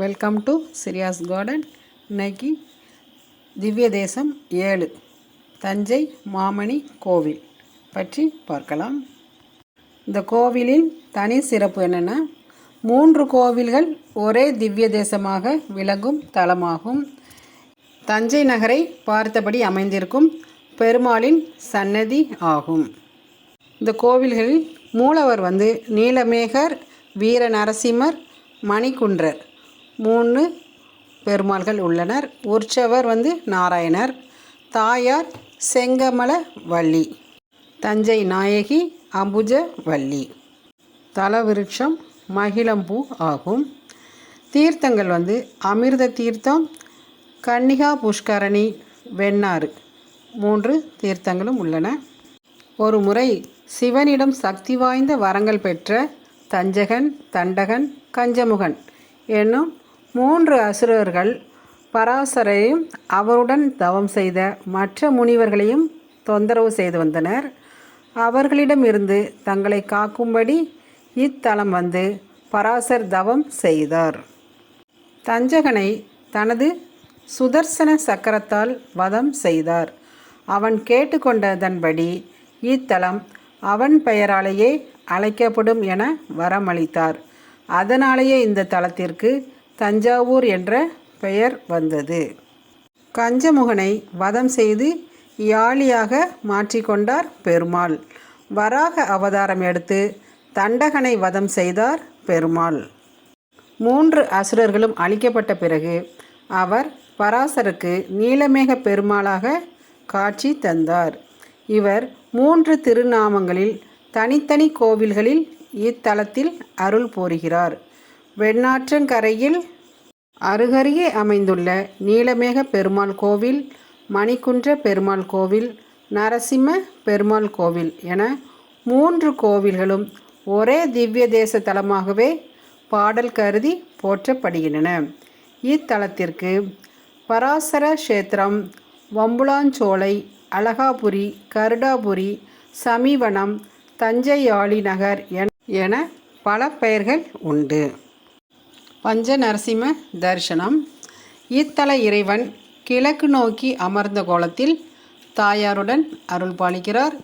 Welcome to சிரியாஸ் garden இன்னைக்கு திவ்ய தேசம் ஏழு. தஞ்சை மாமணி கோவில் பற்றி பார்க்கலாம். இந்த கோவிலின் தனி சிறப்பு என்னென்னா மூன்று கோவில்கள் ஒரே திவ்ய தேசமாக விளங்கும் தலமாகும். தஞ்சை நகரை பார்த்தபடி அமைந்திருக்கும் பெருமாளின் சன்னதி ஆகும். இந்த கோவில்களில் மூலவர் வந்து நீலமேகர் வீர நரசிம்மர் மணிக்குன்றர் மூணு பெருமாள்கள் உள்ளனர். உற்சவர் வந்து நாராயணர் தாயார் செங்கமல வள்ளி தஞ்சை நாயகி அம்புஜ வள்ளி தலவிருட்சம் மகிழம்பூ ஆகும். தீர்த்தங்கள் வந்து அமிர்த தீர்த்தம் கன்னிகா புஷ்கரணி வெண்ணாறு மூன்று தீர்த்தங்களும் உள்ளன. ஒரு முறை சிவனிடம் சக்தி வாய்ந்த வரங்கள் பெற்ற தஞ்சகன் தண்டகன் கஞ்சமுகன் என்னும் மூன்று அசுரர்கள் பராசரையும் அவருடன் தவம் செய்த மற்ற முனிவர்களையும் தொந்தரவு செய்து வந்தனர். அவர்களிடமிருந்து தங்களை காக்கும்படி இத்தலம் வந்து பராசர் தவம் செய்தார். தஞ்சகனை தனது சுதர்சன சக்கரத்தால் வதம் செய்தார். அவன் கேட்டுக்கொண்டதன்படி இத்தலம் அவன் பெயராலேயே அழைக்கப்படும் என வரமளித்தார். அதனாலேயே இந்த தலத்திற்கு தஞ்சாவூர் என்ற பெயர் வந்தது. கஞ்சமுகனை வதம் செய்து யாழியாக மாற்றிக்கொண்டார் பெருமாள். வராக அவதாரம் எடுத்து தண்டகனை வதம் செய்தார் பெருமாள். மூன்று அசுரர்களும் அழிக்கப்பட்ட பிறகு அவர் பராசருக்கு நீலமேக பெருமாளாக காட்சி தந்தார். இவர் மூன்று திருநாமங்களில் தனித்தனி கோவில்களில் இத்தலத்தில் அருள் போறுகிறார் வெண்ணாற்றங்கரையில் அருகருகே அமைந்துள்ள நீலமேக பெருமாள் கோவில் மணிக்குன்ற பெருமாள் கோவில் நரசிம்ம பெருமாள் கோவில் என மூன்று கோவில்களும் ஒரே திவ்ய தேச தலமாகவே பாடல் கருதி போற்றப்படுகின்றன. இத்தலத்திற்கு பராசர கஷேத்திரம் வம்புலாஞ்சோலை அழகாபுரி கருடாபுரி சமீவனம் தஞ்சையாளி நகர் என பல பெயர்கள் உண்டு. பஞ்ச நரசிம்ம தரிசனம். இத்தல இறைவன் கிழக்கு நோக்கி அமர்ந்த கோலத்தில் தாயாருடன் அருள் பாலிக்கிறார்.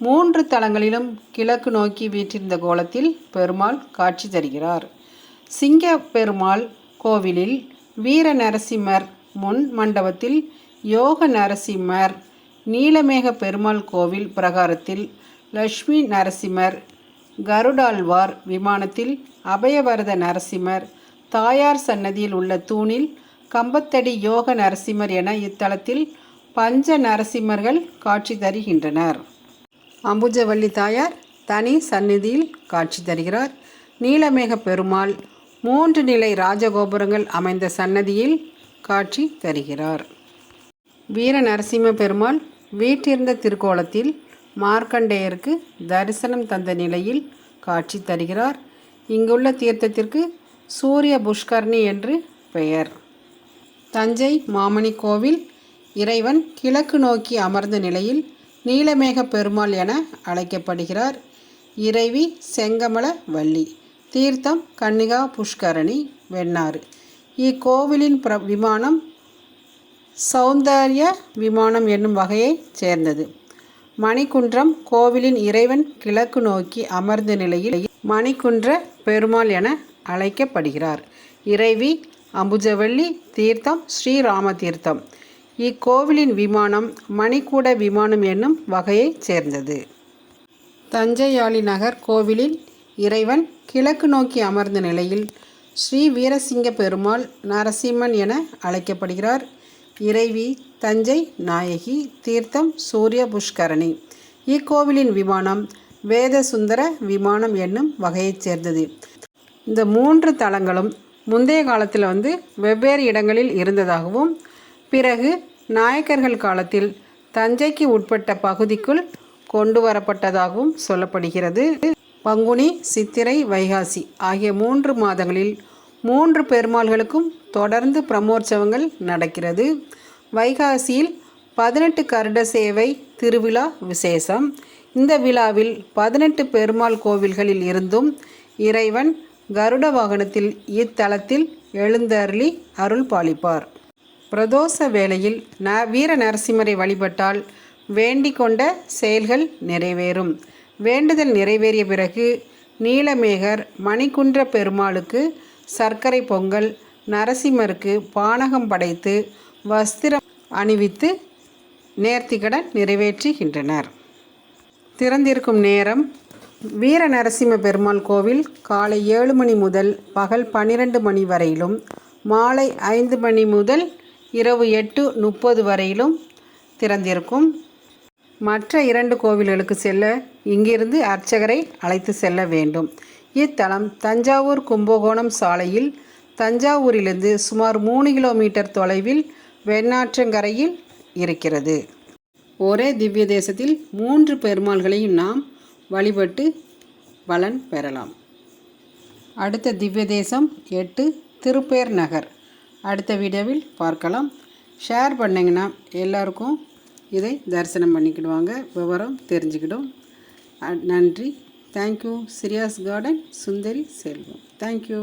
மூன்று தலங்களிலும் கிழக்கு நோக்கி வீற்றிருந்த கோலத்தில் பெருமாள் காட்சி தருகிறார். சிங்க பெருமாள் கோவிலில் வீர நரசிம்மர் முன் மண்டபத்தில் யோக நரசிம்மர் நீலமேக பெருமாள் கோவில் பிரகாரத்தில் லக்ஷ்மி நரசிம்மர் கருடாழ்வார் விமானத்தில் அபயவரத நரசிம்மர் தாயார் சன்னதியில் உள்ள தூணில் கம்பத்தடி யோக நரசிம்மர் என இத்தலத்தில் பஞ்ச நரசிம்மர்கள் காட்சி தருகின்றனர். அம்புஜவள்ளி தாயார் தனி சந்நிதியில் காட்சி தருகிறார். நீலமேக பெருமாள் மூன்று நிலை ராஜகோபுரங்கள் அமைந்த சன்னதியில் காட்சி தருகிறார். வீர நரசிம்ம பெருமாள் வீட்டிருந்த திருக்கோலத்தில் மார்க்கண்டேயருக்கு தரிசனம் தந்த நிலையில் காட்சி தருகிறார். இங்குள்ள தீர்த்தத்திற்கு சூரிய புஷ்கர்ணி என்று பெயர். தஞ்சை மாமணி கோவில் இறைவன் கிழக்கு நோக்கி அமர்ந்த நிலையில் நீலமேக பெருமாள் என அழைக்கப்படுகிறார். இறைவி செங்கமல வள்ளி. தீர்த்தம் கன்னிகா புஷ்கரணி வெண்ணாறு. இக்கோவிலின் பிர விமானம் சௌந்தர்ய விமானம் என்னும் வகையைச் சேர்ந்தது. மணிக்குன்றம் கோவிலின் இறைவன் கிழக்கு நோக்கி அமர்ந்த நிலையில் மணிக்குன்ற பெருமாள் என அழைக்கப்படுகிறார். இறைவி அம்புஜவள்ளி தீர்த்தம் ஸ்ரீராம தீர்த்தம் இக்கோவிலின் விமானம் மணிக்கூட விமானம் என்னும் வகையைச் சேர்ந்தது. தஞ்சையாளி நகர் கோவிலில் இறைவன் கிழக்கு நோக்கி அமர்ந்த நிலையில் ஸ்ரீ வீரசிங்க பெருமாள் நரசிம்மன் என அழைக்கப்படுகிறார். இறைவி தஞ்சை நாயகி தீர்த்தம் சூரிய புஷ்கரணி. இக்கோவிலின் விமானம் வேத சுந்தர விமானம் என்னும் வகையைச் சேர்ந்தது. இந்த மூன்று தலங்களும் முந்தைய காலத்தில் வந்து வெவ்வேறு இடங்களில் இருந்ததாகவும் பிறகு நாயக்கர்கள் காலத்தில் தஞ்சைக்கு உட்பட்ட பகுதிக்குள் கொண்டு வரப்பட்டதாகவும் சொல்லப்படுகிறது. பங்குனி சித்திரை வைகாசி ஆகிய மூன்று மாதங்களில் மூன்று பெருமாள்களுக்கும் தொடர்ந்து பிரமோற்சவங்கள் நடக்கிறது. வைகாசியில் பதினெட்டு கருட சேவை திருவிழா விசேஷம். இந்த விழாவில் பதினெட்டு பெருமாள் கோவில்களில் இருந்தும் இறைவன் கருட வாகனத்தில் இத்தலத்தில் எழுந்தருளி அருள் பாலிப்பார். பிரதோஷ வேளையில் ந வீர நரசிம்மரை வழிபட்டால் வேண்டிக் கொண்ட செயல்கள் நிறைவேறும். வேண்டுதல் நிறைவேறிய பிறகு நீலமேகர் மணிக்குன்ற பெருமாளுக்கு சர்க்கரை பொங்கல் நரசிம்மருக்கு பானகம் படைத்து வஸ்திரம் அணிவித்து நேர்த்திக்கடன் நிறைவேற்றுகின்றனர். திறந்திருக்கும் நேரம் வீர நரசிம்ம பெருமாள் கோவில் காலை ஏழு மணி முதல் பகல் பன்னிரண்டு மணி வரையிலும் மாலை ஐந்து மணி முதல் இரவு எட்டு முப்பது வரையிலும் திறந்திருக்கும். மற்ற இரண்டு கோவில்களுக்கு செல்ல இங்கிருந்து அர்ச்சகரை அழைத்து செல்ல வேண்டும். இத்தலம் தஞ்சாவூர் கும்பகோணம் சாலையில் தஞ்சாவூரிலிருந்து சுமார் மூணு கிலோமீட்டர் தொலைவில் வெண்ணாற்றங்கரையில் இருக்கிறது. ஒரே திவ்ய தேசத்தில் மூன்று பெருமாள்களையும் நாம் வழிபட்டு பலன் பெறலாம். அடுத்த திவ்ய தேசம் எட்டு திருப்பேர் நகர். அடுத்த வீடியோவில் பார்க்கலாம். ஷேர் பண்ணிங்கன்னா எல்லாருக்கும் இதை தரிசனம் பண்ணிக்கிடுவாங்க. விவரம் தெரிஞ்சுக்கிடும். நன்றி. Thank you சிரியாஸ் garden Sundari Selvam thank you